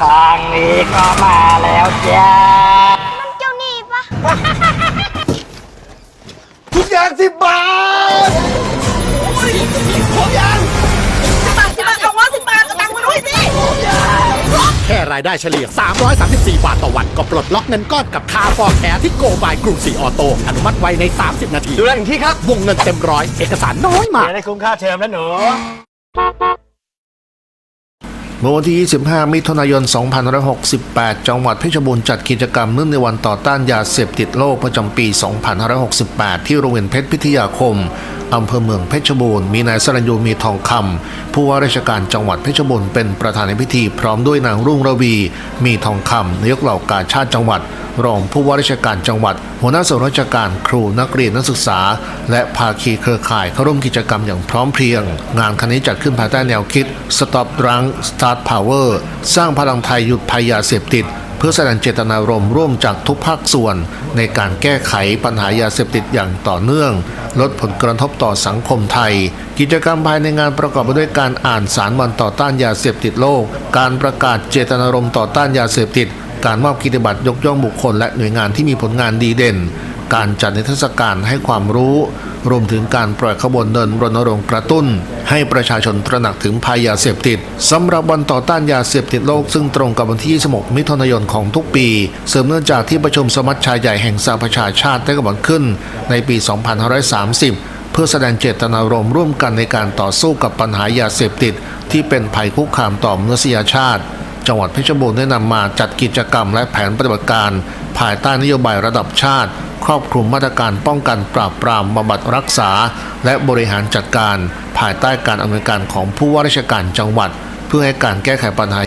จ้า มันเจ้าหนี่ปะทุกอย่างสิบบาทครบยังสิบบาทสิบบาทเอาว่าสิบบาทก็ตังค์มาด้วยสิแค่รายได้เฉลี่ย 334 บาทต่อวัน ก็ปลดล็อกเงินก้อนกับคาฟอร์แคร์ที่โกบายกรุงศรีออโต้อนุมัติไว้ใน 30 นาที ดูแลถึงที่ครับ วงเงินเต็มร้อย เอกสารน้อยมากเดี๋ยวได้คุ้มค่าเทอมแล้วหนู เมื่อวันที่ 25 มิถุนายน 2568 จังหวัดเพชรบูรณ์จัดกิจกรรมเนื่องในวันต่อต้านยาเสพติดโลกประจำปี 2568 ที่โรงเรียนเพชรพิทยาคม อำเภอเมืองเพชรบูรณ์มีนายสรัญยูมีทองคำผู้ว่าราชการจังหวัดเพชรบูรณ์เป็นประธานในพิธีพร้อมด้วยนางรุ่งระวี มีทองคำนายกเหล่ากาชาติจังหวัด รองผู้ว่าราชการจังหวัด หัวหน้าส่วนราชการครูนักเรียนนักศึกษา และภาคีเครือข่ายเข้าร่วมกิจกรรมอย่างพร้อมเพรียง งานครั้งนี้จัดขึ้นภายใต้แนวคิด Stop Drunk Start Power สร้างพลังไทยหยุดภัยยาเสพติด เพื่อแสดงเจตนารมณ์ร่วมจากทุกภาคส่วน ในการแก้ไขปัญหายาเสพติดอย่างต่อเนื่อง ลดผลกระทบต่อสังคมไทย กิจกรรมภายในงานประกอบไปด้วยการอ่านสารวันต่อต้านยาเสพติดโลก การประกาศเจตนารมณ์ต่อต้านยาเสพติด การมอบกิจบัตรยกย่องบุคคล และหน่วยงานที่มีผลงานดีเด่น การจัดนิทรรศการให้ความรู้ รวมถึงการปล่อยขบวนเดินรณรงค์กระตุ้น ให้ประชาชนตระหนักถึงภัยยาเสพติดสำหรับวันต่อต้านยาเสพติดโลกซึ่งตรงกับวันที่ 26 มิถุนายนของทุกปี เสริมเนื่องจากที่ประชุมสมัชชาใหญ่แห่งสหประชาชาติได้กำหนดขึ้นในปี 2530เพื่อแสดงเจตนารมณ์ร่วมกันในการต่อสู้กับปัญหายาเสพติด ที่เป็นภัยคุกคามต่อมนุษยชาติ จังหวัดเพชรบูรณ์ได้นำมาจัดกิจกรรมและแผนปฏิบัติการ ภายใต้นโยบายระดับชาติ ครอบคลุมมาตรการป้องกันปราบปรามบำบัดรักษา และบริหารจัดการ ภายใต้การอำนวยการของผู้ว่าราชการจังหวัด เพื่อให้การแก้ไขปัญหา